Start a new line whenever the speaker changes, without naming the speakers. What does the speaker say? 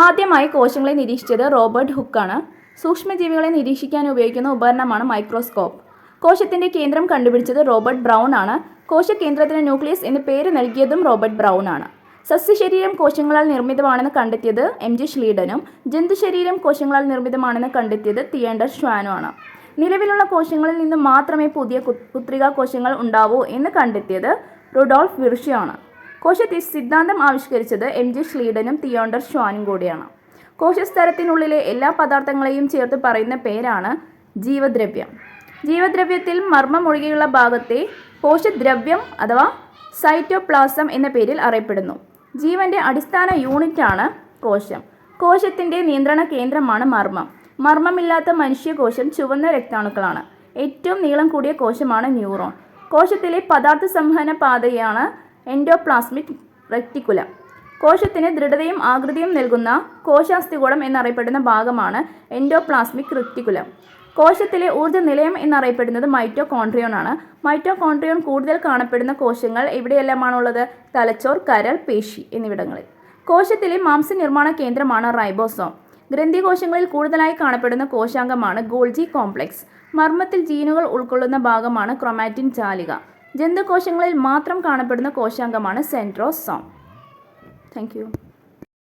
ആദ്യമായി കോശങ്ങളെ നിരീക്ഷിച്ചത് റോബർട്ട് ഹുക്കാണ്. സൂക്ഷ്മജീവികളെ നിരീക്ഷിക്കാൻ ഉപയോഗിക്കുന്ന ഉപകരണമാണ് മൈക്രോസ്കോപ്പ്. കോശത്തിന്റെ കേന്ദ്രം കണ്ടുപിടിച്ചത് റോബർട്ട് ബ്രൗൺ ആണ്. കോശകേന്ദ്രത്തിന് ന്യൂക്ലിയസ് എന്ന് പേര് നൽകിയതും റോബർട്ട് ബ്രൗൺ ആണ്. സസ്യശരീരം കോശങ്ങളാൽ നിർമ്മിതമാണെന്ന് കണ്ടെത്തിയത് എം ജി ഷ്ലീഡനും ജന്തുശരീരം കോശങ്ങളാൽ നിർമ്മിതമാണെന്ന് കണ്ടെത്തിയത് തിയണ്ടർ ഷ്വാനും ആണ്. നിലവിലുള്ള കോശങ്ങളിൽ നിന്ന് മാത്രമേ പുതിയ കുത്രികാ കോശങ്ങൾ ഉണ്ടാവൂ എന്ന് കണ്ടെത്തിയത് റുഡോൾഫ് വിർഷ്യോ ആണ് കോശ സിദ്ധാന്തം ആവിഷ്കരിച്ചത് എം ജി ഷ്ലീഡനും തിയോണ്ടർ ഷ്വാനും കൂടിയാണ്. കോശസ്തരത്തിനുള്ളിലെ എല്ലാ പദാർത്ഥങ്ങളെയും ചേർത്ത് പറയുന്ന പേരാണ് ജീവദ്രവ്യം. ജീവദ്രവ്യത്തിൽ മർമ്മം ഒഴികെയുള്ള ഭാഗത്തെ കോശദ്രവ്യം അഥവാ സൈറ്റോപ്ലാസം എന്ന പേരിൽ അറിയപ്പെടുന്നു. ജീവന്റെ അടിസ്ഥാന യൂണിറ്റാണ് കോശം. കോശത്തിന്റെ നിയന്ത്രണ കേന്ദ്രമാണ് മർമ്മം. മർമ്മമില്ലാത്ത മനുഷ്യകോശം ചുവന്ന രക്താണുക്കളാണ്. ഏറ്റവും നീളം കൂടിയ കോശമാണ് ന്യൂറോൺ. കോശത്തിലെ പദാർത്ഥ സംഹന പാതയാണ് എൻഡോപ്ലാസ്മിക് റെക്ടിക്കുലം കോശത്തിന് ദൃഢതയും ആകൃതിയും നൽകുന്ന കോശാസ്ഥികൂടം എന്നറിയപ്പെടുന്ന ഭാഗമാണ് എൻഡോപ്ലാസ്മിക് റെക്ടിക്കുലം കോശത്തിലെ ഊർജ നിലയം എന്നറിയപ്പെടുന്നത് മൈറ്റോകോൺട്രിയോൺ ആണ്. മൈറ്റോകോൺട്രിയോൺ കൂടുതൽ കാണപ്പെടുന്ന കോശങ്ങൾ എവിടെയെല്ലാമാണുള്ളത്? തലച്ചോർ കരൾ പേശി എന്നിവിടങ്ങളിൽ. കോശത്തിലെ മാംസനിർമ്മാണ കേന്ദ്രമാണ് റൈബോസോം. ഗ്രന്ഥി കോശങ്ങളിൽ കൂടുതലായി കാണപ്പെടുന്ന കോശാംഗമാണ് ഗോൾജി കോംപ്ലക്സ്. മർമ്മത്തിൽ ജീനുകൾ ഉൾക്കൊള്ളുന്ന ഭാഗമാണ് ക്രൊമാറ്റിൻ ജാലിക. ജന്തുകോശങ്ങളിൽ മാത്രം കാണപ്പെടുന്ന കോശാംഗമാണ് സെൻട്രോസോം. താങ്ക്